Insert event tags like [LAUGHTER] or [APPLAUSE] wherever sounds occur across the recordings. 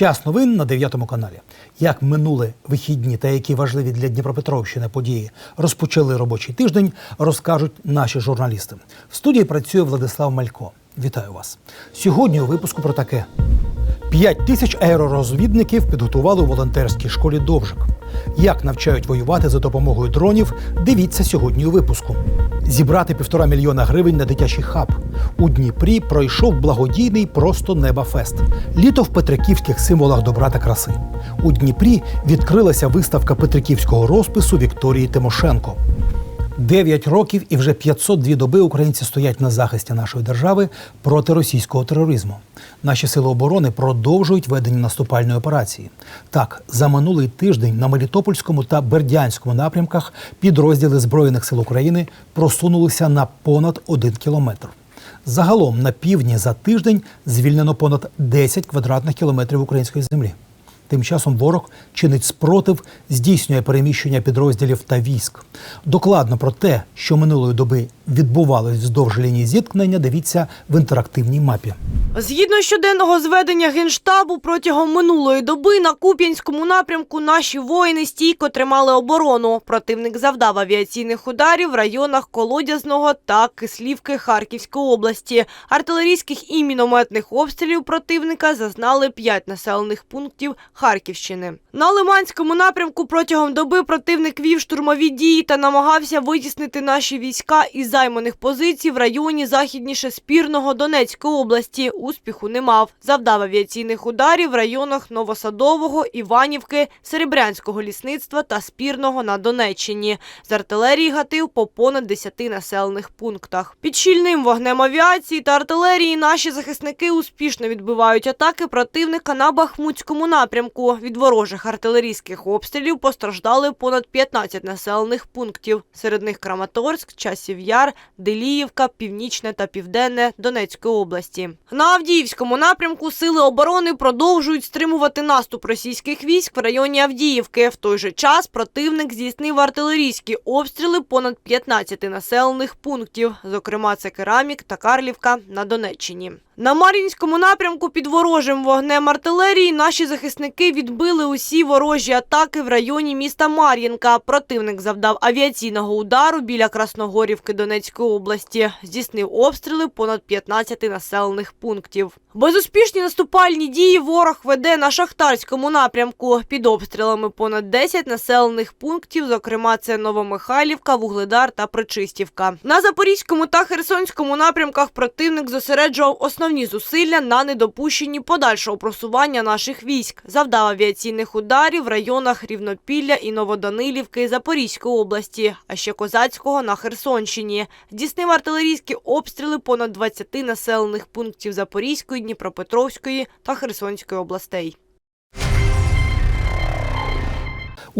Час новин на 9 каналі. Як минули вихідні та які важливі для Дніпропетровщини події розпочали робочий тиждень, розкажуть наші журналісти. В студії працює Владислав Малько. Вітаю вас. Сьогодні у випуску про таке: 5 тисяч аеророзвідників підготували у волонтерській школі Довжик. Як навчають воювати за допомогою дронів, дивіться сьогодні у випуску. Зібрати півтора мільйона гривень на дитячий хаб. У Дніпрі пройшов благодійний просто неба фест. Літо в петриківських символах добра та краси. У Дніпрі відкрилася виставка петриківського розпису Вікторії Тимошенко. Дев'ять років і вже 502 доби українці стоять на захисті нашої держави проти російського тероризму. Наші сили оборони продовжують ведення наступальної операції. Так, за минулий тиждень на Мелітопольському та Бердянському напрямках підрозділи Збройних сил України просунулися на понад один кілометр. Загалом на півдні за тиждень звільнено понад 10 квадратних кілометрів української землі. Тим часом ворог чинить спротив, здійснює переміщення підрозділів та військ. Докладно про те, що минулої доби відбувалось вздовж лінії зіткнення, дивіться в інтерактивній мапі. Згідно щоденного зведення Генштабу, протягом минулої доби на Куп'янському напрямку наші воїни стійко тримали оборону. Противник завдав авіаційних ударів в районах Колодязного та Кислівки Харківської області. Артилерійських і мінометних обстрілів противника зазнали п'ять населених пунктів Харківщини. На Лиманському напрямку протягом доби противник вів штурмові дії та намагався витіснити наші війська із займаних позицій в районі західніше Спірного Донецької області. Успіху не мав. Завдав авіаційних ударів в районах Новосадового, Іванівки, Серебрянського лісництва та Спірного на Донеччині. З артилерії гатив по понад 10 населених пунктах. Під щільним вогнем авіації та артилерії наші захисники успішно відбивають атаки противника на Бахмутському напрямку. Від ворожих артилерійських обстрілів постраждали понад 15 населених пунктів. Серед них Краматорськ, Часів Яр, Деліївка, Північне та Південне Донецької області. На Авдіївському напрямку сили оборони продовжують стримувати наступ російських військ в районі Авдіївки. В той же час противник здійснив артилерійські обстріли понад 15 населених пунктів, зокрема це Керамік та Карлівка на Донеччині. На Мар'їнському напрямку під ворожим вогнем артилерії наші захисники відбили усі ворожі атаки в районі міста Мар'їнка. Противник завдав авіаційного удару біля Красногорівки Донецької області. Здійснив обстріли понад 15 населених пунктів. Безуспішні наступальні дії ворог веде на Шахтарському напрямку. Під обстрілами понад 10 населених пунктів, зокрема це Новомихайлівка, Вугледар та Причистівка. На Запорізькому та Херсонському напрямках противник зосереджував основні зусилля на недопущенні подальшого просування наших військ. Завдав авіаційних ударів в районах Рівнопілля і Новоданилівки Запорізької області, а ще Козацького на Херсонщині. Здійснив артилерійські обстріли понад 20 населених пунктів Запорізької, Дніпропетровської та Херсонської областей.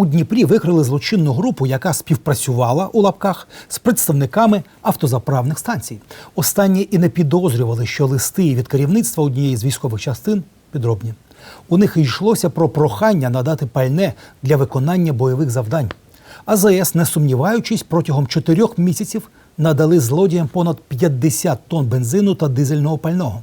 У Дніпрі викрили злочинну групу, яка співпрацювала у лапках з представниками автозаправних станцій. Останні і не підозрювали, що листи від керівництва однієї з військових частин підробні. У них йшлося про прохання надати пальне для виконання бойових завдань. АЗС, не сумніваючись, протягом чотирьох місяців надали злодіям понад 50 тонн бензину та дизельного пального,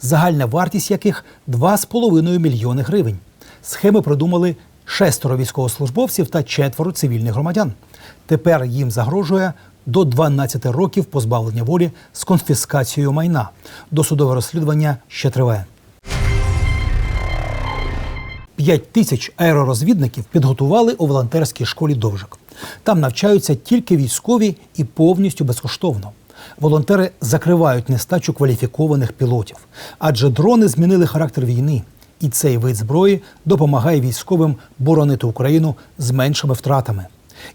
загальна вартість яких 2,5 мільйони гривень. Схеми придумали шестеро військовослужбовців та четверо цивільних громадян. Тепер їм загрожує до 12 років позбавлення волі з конфіскацією майна. Досудове розслідування ще триває. 5 тисяч аеророзвідників підготували у волонтерській школі Довжик. Там навчаються тільки військові і повністю безкоштовно. Волонтери закривають нестачу кваліфікованих пілотів, адже дрони змінили характер війни, і цей вид зброї допомагає військовим боронити Україну з меншими втратами.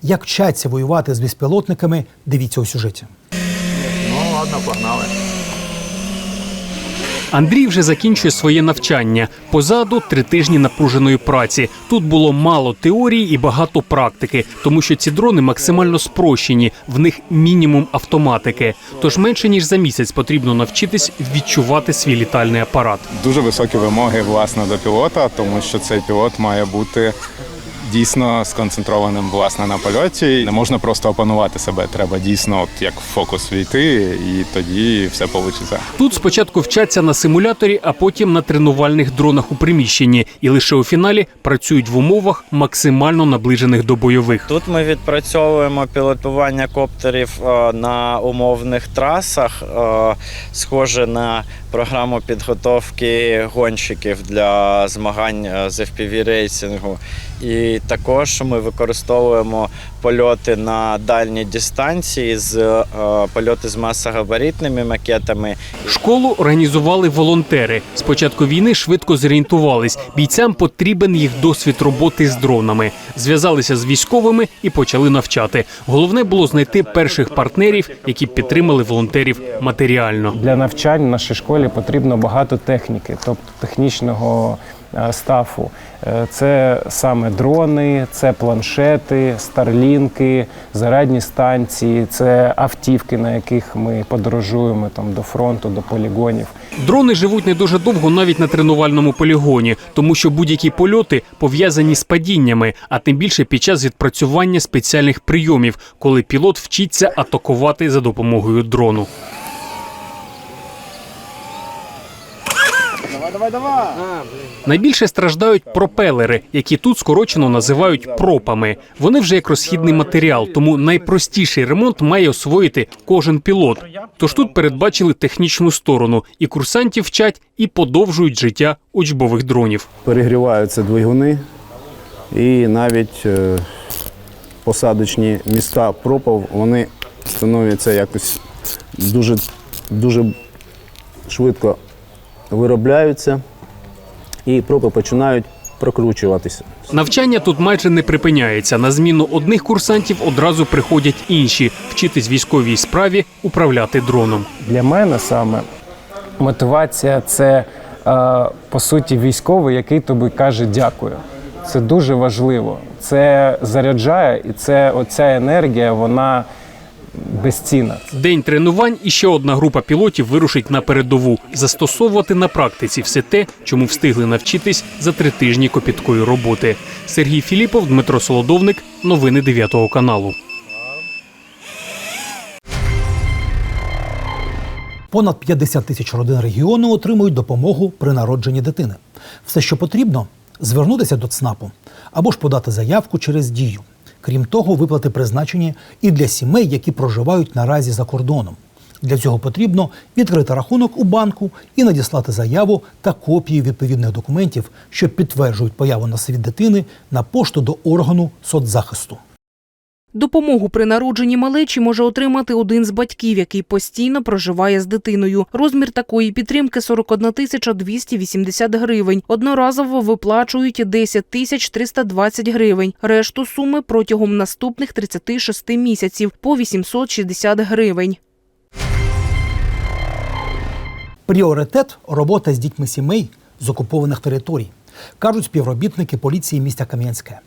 Як вчаться воювати з безпілотниками, дивіться у сюжеті. Ну ладно, погнали. Андрій вже закінчує своє навчання. Позаду три тижні напруженої праці. Тут було мало теорії і багато практики, тому що ці дрони максимально спрощені, в них мінімум автоматики. Тож менше ніж за місяць потрібно навчитись відчувати свій літальний апарат. Дуже високі вимоги власне до пілота, тому що цей пілот має бути дійсно сконцентрованим власне на польоті. Не можна просто опанувати себе. Треба дійсно, от як в фокус війти, і тоді все вийде. Тут спочатку вчаться на симуляторі, а потім на тренувальних дронах у приміщенні, і лише у фіналі працюють в умовах максимально наближених до бойових. Тут ми відпрацьовуємо пілотування коптерів е, на умовних трасах, е, схоже на програму підготовки гонщиків для змагань е, з fpv рейсингу. І також ми використовуємо польоти на дальні дистанції з е, польоти з масогабаритними макетами. Школу організували волонтери. З початку війни швидко зорієнтувались. Бійцям потрібен їх досвід роботи з дронами. Зв'язалися з військовими і почали навчати. Головне було знайти перших партнерів, які підтримали волонтерів матеріально. Для навчань в нашій школі потрібно багато техніки, тобто технічного е, стафу. Е, Це саме дрони, це планшети, старлінки, зарядні станції, це автівки, на яких ми подорожуємо там до фронту, до полігонів. Дрони живуть не дуже довго навіть на тренувальному полігоні, тому що будь-які польоти пов'язані з падіннями, а тим більше під час відпрацювання спеціальних прийомів, коли пілот вчиться атакувати за допомогою дрону. Найбільше страждають пропелери, які тут скорочено називають пропами. Вони вже як розхідний матеріал, тому найпростіший ремонт має освоїти кожен пілот. Тож тут передбачили технічну сторону, і курсантів вчать, і подовжують життя учбових дронів. перегріваються двигуни і навіть е, посадочні міста пропав, вони становляться якось дуже, дуже швидко виробляються і пропи починають прокручуватися. Навчання тут майже не припиняється. На зміну одних курсантів одразу приходять інші вчитись військовій справі управляти дроном. Для мене саме мотивація це е, по суті військовий, який тобі каже дякую. Це дуже важливо. Це заряджає, і це оця енергія, вона безцінна. День тренувань і ще одна група пілотів вирушить на передову застосовувати на практиці все те, чому встигли навчитись за три тижні копіткої роботи. Сергій Філіпов, Дмитро Солодовник. Новини 9 каналу. Понад 50 тисяч родин регіону отримують допомогу при народженні дитини. Все, що потрібно, звернутися до ЦНАПу або ж подати заявку через дію. Крім того, виплати призначені і для сімей, які проживають наразі за кордоном. Для цього потрібно відкрити рахунок у банку і надіслати заяву та копії відповідних документів, що підтверджують появу на світ дитини на пошту до органу соцзахисту. Допомогу при народженні малечі може отримати один з батьків, який постійно проживає з дитиною. Розмір такої підтримки 41 тисяча 280 гривень. Одноразово виплачують 10 тисяч 320 гривень. Решту суми протягом наступних 36 місяців по 860 гривень. Пріоритет робота з дітьми сімей з окупованих територій, кажуть співробітники поліції міста Кам'янське,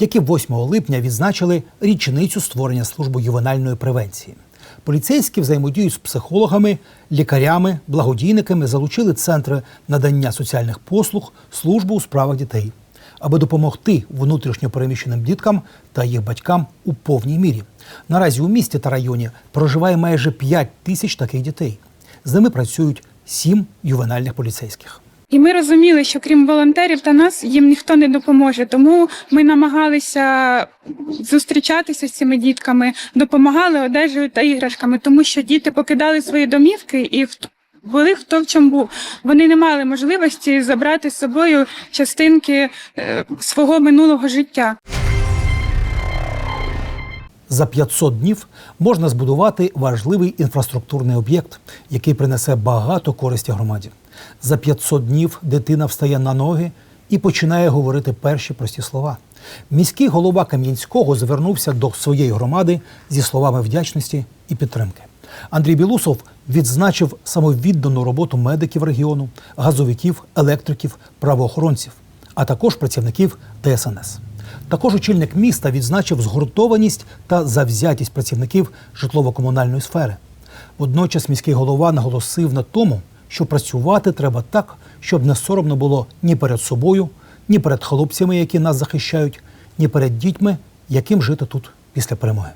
які 8 липня відзначили річницю створення служби ювенальної превенції. Поліцейські взаємодіють з психологами, лікарями, благодійниками, залучили центри надання соціальних послуг, службу у справах дітей, аби допомогти внутрішньо переміщеним діткам та їх батькам у повній мірі. Наразі у місті та районі проживає майже 5 тисяч таких дітей. З ними працюють сім ювенальних поліцейських. І ми розуміли, що крім волонтерів та нас їм ніхто не допоможе. Тому ми намагалися зустрічатися з цими дітками, допомагали одежею та іграшками, тому що діти покидали свої домівки і були хто в чому був. Вони не мали можливості забрати з собою частинки е, свого минулого життя. За 500 днів можна збудувати важливий інфраструктурний об'єкт, який принесе багато користі громаді. За 500 днів дитина встає на ноги і починає говорити перші прості слова. Міський голова Кам'янського звернувся до своєї громади зі словами вдячності і підтримки. Андрій Білусов відзначив самовіддану роботу медиків регіону, газовиків, електриків, правоохоронців, а також працівників ДСНС. Також очільник міста відзначив згуртованість та завзятість працівників житлово-комунальної сфери. Водночас міський голова наголосив на тому, що працювати треба так, щоб не соромно було ні перед собою, ні перед хлопцями, які нас захищають, ні перед дітьми, яким жити тут після перемоги.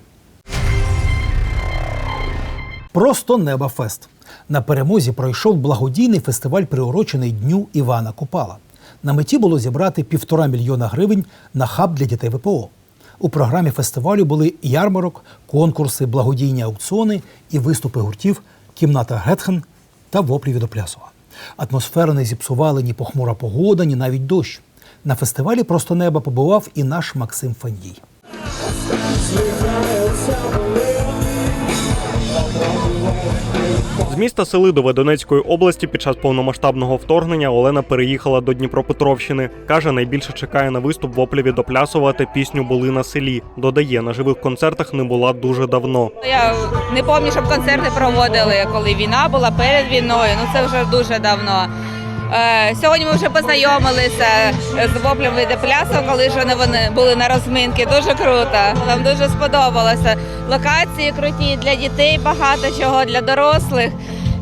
Просто неба фест. На перемозі пройшов благодійний фестиваль, приурочений Дню Івана Купала. На меті було зібрати півтора мільйона гривень на хаб для дітей ВПО. У програмі фестивалю були ярмарок, конкурси, благодійні аукціони і виступи гуртів Кімната Гетхен та воплі від Оплясова. Атмосферу не зіпсували ні похмура погода, ні навіть дощ. На фестивалі просто неба побував і наш Максим Фандій. Міста Селидове Донецької області під час повномасштабного вторгнення Олена переїхала до Дніпропетровщини. Каже, найбільше чекає на виступ воплі від Оплясова та пісню Були на селі. Додає, на живих концертах не була дуже давно. Я не пам'ятаю, щоб концерти проводили, коли війна була перед війною. Ну це вже дуже давно. Е, Сьогодні ми вже познайомилися з воплем від плясу, коли ж вони- були на розминці. Дуже круто. Нам дуже сподобалося. Локації круті для дітей, багато чого для дорослих.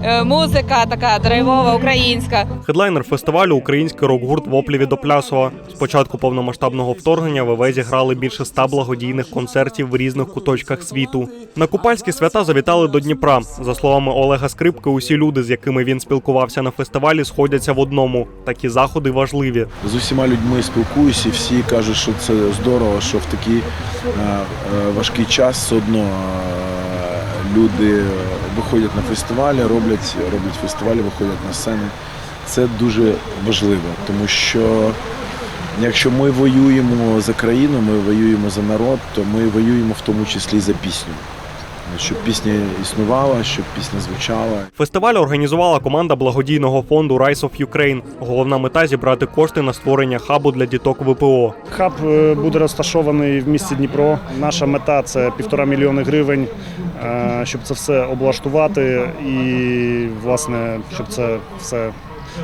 Е, Музика така драйвова, українська. Хедлайнер фестивалю український рок-гурт Воплі від Оплясова. З початку повномасштабного вторгнення в ЕВЕ зіграли більше ста благодійних концертів в різних куточках світу. На купальські свята завітали до Дніпра. За словами Олега Скрипки, усі люди, з якими він спілкувався на фестивалі, сходяться в одному. Такі заходи важливі. З усіма людьми спілкуюся, всі кажуть, що це здорово, що в такий е, е, важкий час все одно люди виходять на фестивалі, роблять, роблять фестивалі, виходять на сцени. Це дуже важливо, тому що якщо ми воюємо за країну, ми воюємо за народ, то ми воюємо в тому числі за пісню. Щоб пісня існувала, щоб пісня звучала. Фестиваль організувала команда благодійного фонду Rise of Ukraine. Головна мета зібрати кошти на створення хабу для діток ВПО. Хаб е, буде розташований в місті Дніпро. Наша мета це півтора мільйони гривень, е, щоб це все облаштувати і, власне, щоб це все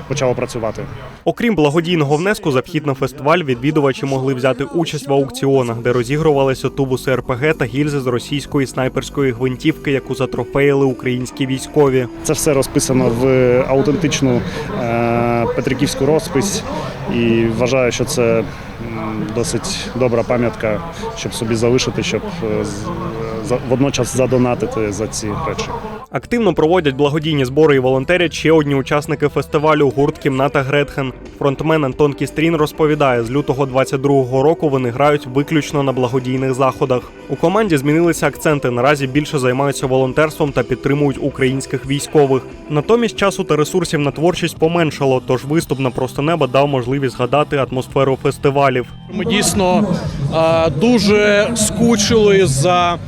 почало працювати. Окрім благодійного внеску, за вхід на фестиваль відвідувачі могли взяти участь в аукціонах, де розігрувалися тубуси РПГ та гільзи з російської снайперської гвинтівки, яку затрофеїли українські військові. Це все розписано в аутентичну е, петриківську розпись, і вважаю, що це досить добра пам'ятка, щоб собі залишити, щоб е, водночас задонатити за ці речі. Активно проводять благодійні збори і волонтерять ще одні учасники фестивалю гурт Кімната Гретхен. Фронтмен Антон Кістрін розповідає, з лютого 22-го року вони грають виключно на благодійних заходах. У команді змінилися акценти. Наразі більше займаються волонтерством та підтримують українських військових. Натомість часу та ресурсів на творчість поменшало, тож виступ на просто неба дав можливість згадати атмосферу фестивалів. Ми дійсно дуже скучили за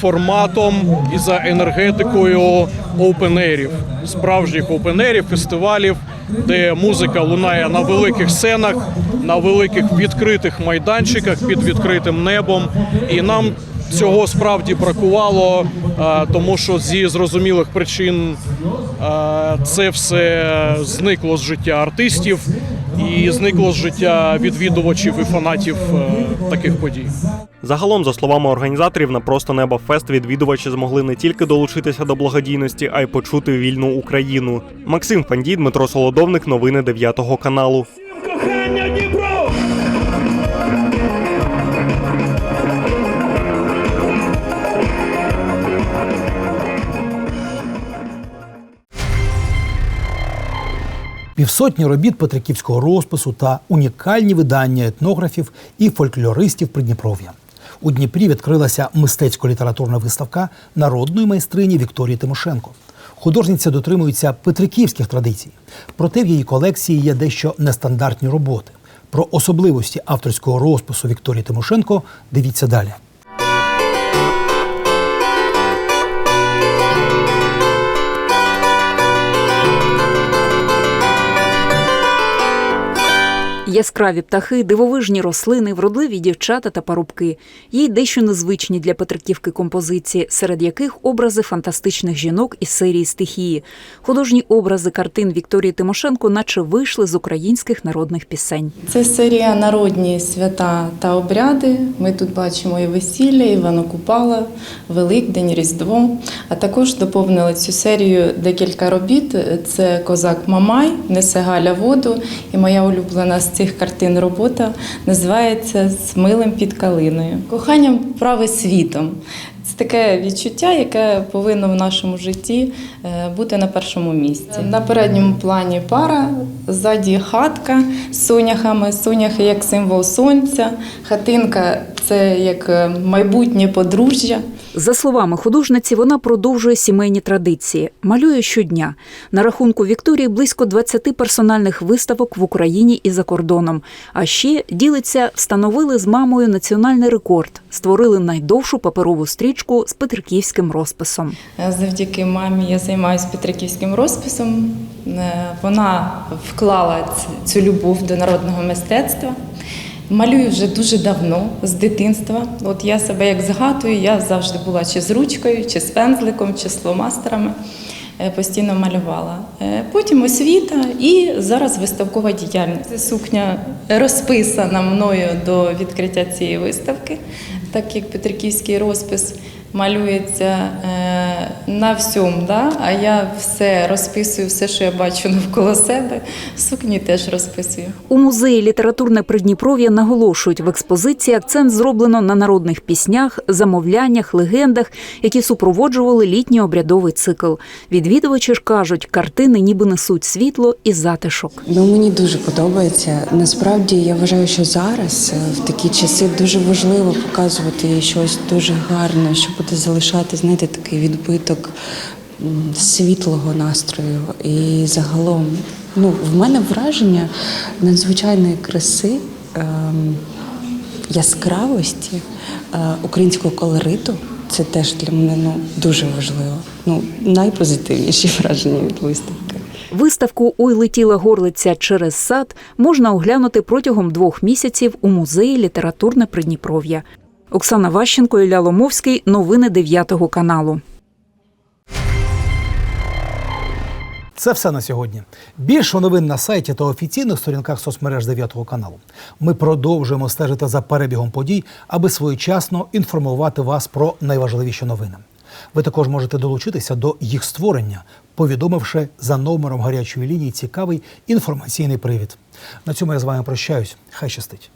форматом і за енергетикою опенерів, справжніх опенерів, фестивалів, де музика лунає на великих сценах, на великих відкритих майданчиках під відкритим небом. І нам цього справді бракувало, е, тому що зі зрозумілих причин е, це все зникло з життя артистів і зникло з життя відвідувачів і фанатів е, таких подій. Загалом, за словами організаторів, на просто неба фест відвідувачі змогли не тільки долучитися до благодійності, а й почути вільну Україну. Максим Фандій, Дмитро Солодовник, новини 9 каналу. Півсотні робіт петриківського розпису та унікальні видання етнографів і фольклористів Придніпров'я. У Дніпрі відкрилася мистецько-літературна виставка народної майстрині Вікторії Тимошенко. Художниця дотримується петриківських традицій, проте в її колекції є дещо нестандартні роботи. Про особливості авторського розпису Вікторії Тимошенко дивіться далі. Яскраві птахи, дивовижні рослини, вродливі дівчата та парубки. Є й дещо незвичні для Петриківки композиції, серед яких образи фантастичних жінок із серії стихії. Художні образи картин Вікторії Тимошенко, наче вийшли з українських народних пісень. Це серія народні свята та обряди. Ми тут бачимо і весілля, Івана Купала, Великдень, Різдво. А також доповнили цю серію декілька робіт. Це козак Мамай, Несе Галя воду і моя улюблена сцена цих картин робота називається З милим під калиною. Коханням праве світом. Це таке відчуття, яке повинно в нашому житті е, бути на першому місці. На передньому плані пара, ззаді хатка з соняхами, соняхи як символ сонця, хатинка це як е, майбутнє подружжя. За словами художниці, вона продовжує сімейні традиції, малює щодня. На рахунку Вікторії близько 20 персональних виставок в Україні і за кордоном. А ще ділиться, встановили з мамою національний рекорд, створили найдовшу паперову стрічку з петриківським розписом. Е, Завдяки мамі я займаюся петриківським розписом. Е, Вона вклала цю любов до народного мистецтва. Малюю вже дуже давно, з дитинства. От я себе як згадую, я завжди була чи з ручкою, чи з пензликом, чи з фломастерами. Е, Постійно малювала. Е, Потім освіта і зараз виставкова діяльність. Це сукня розписана мною до відкриття цієї виставки, так як Петриківський розпис малюється е, на всьому, да? а я все розписую, все, що я бачу навколо себе. Сукні теж розписую. У музеї літературне Придніпров'я наголошують, в експозиції акцент зроблено на народних піснях, замовляннях, легендах, які супроводжували літній обрядовий цикл. Відвідувачі ж кажуть, картини ніби несуть світло і затишок. Ну мені дуже подобається. Насправді я вважаю, що зараз е, в такі часи дуже важливо показувати щось дуже гарне, що буде залишати, знаєте, такий відбиток світлого настрою. І загалом, ну, в мене враження надзвичайної краси, ем, яскравості е, українського колориту. Це теж для мене ну, дуже важливо. Ну, найпозитивніші [LAUGHS] враження від виставки. Виставку Ой летіла горлиця через сад можна оглянути протягом двох місяців у музеї літературне Придніпров'я. Оксана Ващенко, Ілля Ломовський. Новини 9 каналу. Це все на сьогодні. Більше новин на сайті та офіційних сторінках соцмереж 9 каналу. Ми продовжуємо стежити за перебігом подій, аби своєчасно інформувати вас про найважливіші новини. Ви також можете долучитися до їх створення, повідомивши за номером гарячої лінії цікавий інформаційний привід. На цьому я з вами прощаюсь. Хай щастить.